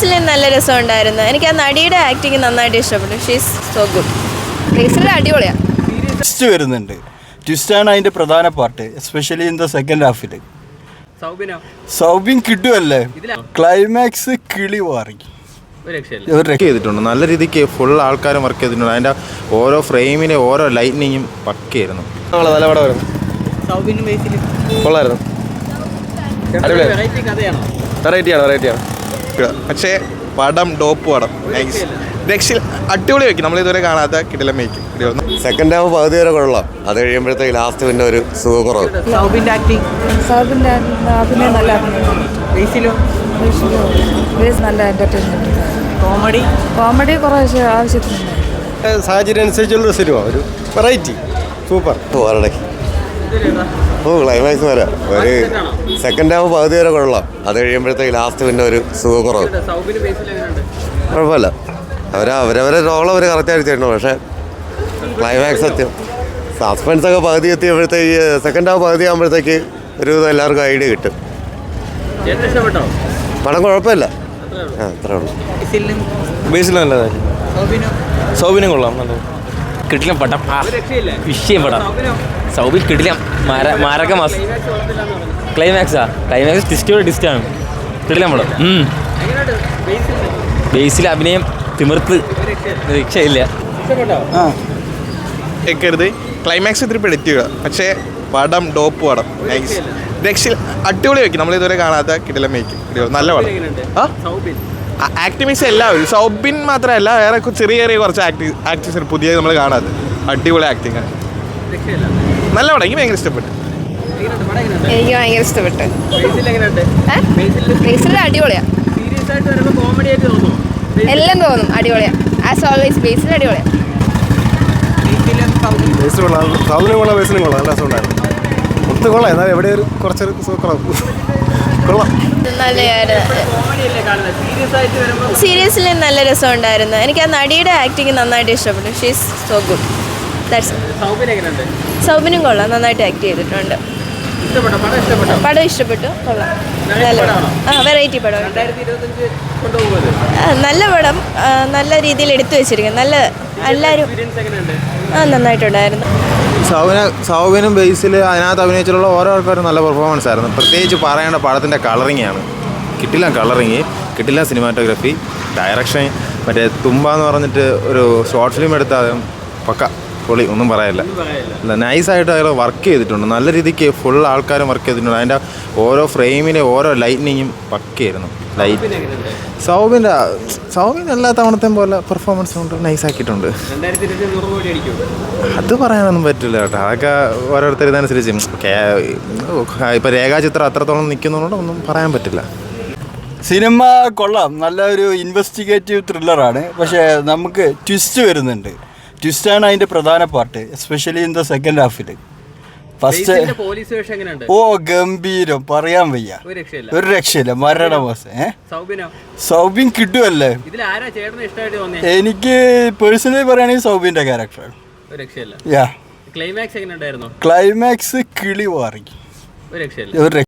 Seriously നല്ല രസം ഉണ്ടായിരുന്നു എനിക്ക് ആ നടിയുടെ ആക്ടിങ് നന്നായിട്ട് ഇഷ്ടപ്പെട്ടു. ഷീസ് സോ ഗുഡ് ബേസിൽ അടിപൊളിയാണ് ട്വിസ്റ്റ് വരുന്നുണ്ട്. ട്വിസ്റ്റാണ് അതിന്റെ പ്രധാന part especially in the second ഹാഫിൽ സൗബിനോ? സൗബിൻ കിട്ടുമല്ലേ ക്ലൈമാക്സ് കിളി മാറി വർക്ക് ചെയ്തിട്ടുണ്ട്. നല്ല രീതിക്ക് ഫുൾ ആൾക്കാരും വർക്ക് ചെയ്തിട്ടുണ്ട്. അതിന്റെ ഓരോ ഫ്രെയിമിനെ ഓരോ ലൈറ്റ്നിങ്ങും പക്കയായിരുന്നു നല്ല ബേസിലും കൊള്ളായിരുന്നു. വെറൈറ്റിയാണ് വെറൈറ്റി കഥയാണോ? വെറൈറ്റിയാണ് വെറൈറ്റിയാണ് പക്ഷേ പടം ഡോപ്പ് പടം നൈസ് രക്ഷയിൽ അടിപൊളി വെക്കും നമ്മൾ ഇതുവരെ കാണാത്ത കിടിലം മേക്കും സെക്കൻഡ് ഹാഫ് പകുതി വരെ കൊള്ളാം. അത് കഴിയുമ്പോഴത്തേക്ക് ലാസ്റ്റ് പിന്നെ ഒരു സുഖക്കുറവ്. നല്ല എന്റർടൈൻമെന്റ് കോമഡി? കോമഡി കുറേ ആവശ്യത്തിനുണ്ട്. സാഹചര്യം അനുസരിച്ചുള്ളൊരു സിനിമ ഒരു വെറൈറ്റി സൂപ്പർ. പോരടെ ഓ ക്ലൈമാക്സ് വരെ. ഒരു സെക്കൻഡ് ഹാഫ് പകുതി വരെ കൊള്ളാം. അത് കഴിയുമ്പോഴത്തേക്ക് ലാസ്റ്റ് പിന്നെ ഒരു സുഖക്കുറവ് കുഴപ്പമില്ല. അവർ അവരവരെ റോൾ അവർ കറക്റ്റായിട്ട് ചെയ്യണം പക്ഷേ ക്ലൈമാക്സ് സത്യം. സസ്പെൻസ് ഒക്കെ പകുതി എത്തിയപ്പോഴത്തേക്ക് സെക്കൻഡ് ഹാഫ് പകുതി ആകുമ്പോഴത്തേക്ക് ഒരു ഇത് എല്ലാവർക്കും ഐഡിയ കിട്ടും. പടം കുഴപ്പമില്ല. ആ അത്രേ ഉള്ളൂ. ബേസിലും നല്ലതായി സൗബിനോ? സൗബിനും കൊള്ളാം നല്ലത് കിടിലം പടം. ആ വിഷയം പടം സൗബിൽ കിടിലം. മാര മാരക മാസ്. ക്ലൈമാക്സ് ക്ലൈമാക്സാ ടിസ്റ്റോട് ടിസ്റ്റാണ് കിടിലം പടം. ബേസിൽ അഭിനയം തിമിർത്ത്. രക്ഷയില്ല. കേൾക്കരുത് ക്ലൈമാക്സ് ഇത്തിരി പെടുത്തുക പക്ഷേ പടം ഡോപ്പ് പടം. നൈസ് രക്ഷ അടിപൊളി വയ്ക്കും നമ്മൾ ഇതുവരെ കാണാത്ത കിടിലം വയ്ക്കും നല്ല പടം. ആ? സൗബിൻ ആക്ടിവിസ് എല്ലാവരും സൗബിൻ മാത്രമല്ല വേറെ ചെറിയ ചെറിയ കുറച്ച് ആക്ടി ആക്ടേഴ്സ് പുതിയ നമ്മൾ കാണാതെ. അടിപൊളി ആക്ടിങ് ആണ്. നല്ല പടം എനിക്ക് ഭയങ്കര ഇഷ്ടപ്പെട്ടു. എനിക്ക് ഭയങ്കര ഇഷ്ടപ്പെട്ടു. ബേസിൽ ആയിട്ട് എല്ലാം തോന്നും അടിപൊളിയാ. ആസ് ഓൾവേസ് ബേസിൽ അടിപൊളിയാ. ബേസ് കൊള്ളാം. കൊള്ളാം ബേസിനും കൊള്ളാം. നല്ല രസമുണ്ടായിരുന്നു. ഒത്ത് കൊള്ളാം. എന്നാൽ എവിടെ ഒരു കുറച്ചൊരു സുഖക്കുറവ് കൊള്ളാം നല്ലതായിരുന്നു നല്ല രസം ഉണ്ടായിരുന്നു സീരിയസ്ലി നല്ല രസമുണ്ടായിരുന്നു. എനിക്ക് ആ നടിയുടെ ആക്ടിങ് നന്നായിട്ട് ഇഷ്ടപ്പെട്ടു. ഷീസ് സോ ഗുഡ് സൗബിനും കൊള്ളാം. നന്നായിട്ട് ആക്ട് ചെയ്തിട്ടുണ്ട്. പടം ഇഷ്ടപ്പെട്ടോ? പടം ഇഷ്ടപ്പെട്ടു. കൊള്ളാം. Variety നല്ല? ആ വെറൈറ്റി പടം നല്ല പടം. നല്ല രീതിയിൽ എടുത്തു വെച്ചിരിക്കുന്നു. നല്ല എല്ലാവരും ആ നന്നായിട്ടുണ്ടായിരുന്നു. സൗബിന സൗവിനും ബേസിൽ അതിനകത്ത് അഭിനയിച്ചിട്ടുള്ള ഓരോ ആൾക്കാരും നല്ല പെർഫോമൻസ് ആയിരുന്നു. പ്രത്യേകിച്ച് പറയേണ്ട പടത്തിന്റെ കളറിങ് ആണ്. കിട്ടില്ല കളറിങ് കിട്ടില്ല സിനിമാറ്റോഗ്രഫി ഡയറക്ഷൻ മറ്റേ തുമ്പ എന്ന് പറഞ്ഞിട്ട് ഒരു ഷോർട്ട് ഫിലിം എടുത്താൽ പക്ക പൊളി ഒന്നും പറയാനില്ല നൈസായിട്ട് അയാൾ വർക്ക് ചെയ്തിട്ടുണ്ട്. നല്ല രീതിക്ക് ഫുൾ ആൾക്കാരും വർക്ക് ചെയ്തിട്ടുണ്ട്. അതിന്റെ ഓരോ ഫ്രെയിമിലെ ഓരോ ലൈറ്റ്നിങ്ങും പക്കയായിരുന്നു. ലൈറ്റ് സൗബിന്റെ സൗബിൻ എല്ലാ തവണത്തെയും പോലെ പെർഫോമൻസ് കൊണ്ട് നൈസാക്കിയിട്ടുണ്ട് ആക്കിയിട്ടുണ്ട്. അത് പറയാനൊന്നും പറ്റില്ല കേട്ടോ. അതൊക്കെ ഓരോരുത്തർ ഇതനുസരിച്ച്. ഇപ്പം രേഖാചിത്രം അത്രത്തോളം നിൽക്കുന്നതുകൊണ്ട് ഒന്നും പറയാൻ പറ്റില്ല. സിനിമ കൊള്ളാം. നല്ല ഒരു ഇൻവെസ്റ്റിഗേറ്റീവ് ത്രില്ലറാണ് പക്ഷേ നമുക്ക് ട്വിസ്റ്റ് വരുന്നുണ്ട്. ട്വിസ്റ്റാണ് അതിന്റെ പ്രധാന part especially in the second Hafil first police വേഷം എങ്ങനെയുണ്ട്? ഓ ഗംഭീരം. പറയാൻ വയ്യ. ഒരു രക്ഷയില്ല. ഒരു രക്ഷയില്ല. ഏ? സൗബിനോ? സൗബിൻ കിട്ടുമല്ലേ ഇതിൽ ആരാ ചേട്ടന് ഇഷ്ടമായിട്ട് തോന്നിയ എനിക്ക് പേഴ്സണലി പറയുകയാണെങ്കിൽ സൗബിന്റെ ക്യാരക്ടർ ഒരു രക്ഷയില്ല. യാ ക്ലൈമാക്സ് എങ്ങനെ ഉണ്ടായിരുന്നു ക്ലൈമാക്സ് കിളി മാറി ഒരു രക്ഷയില്ല. ഒരു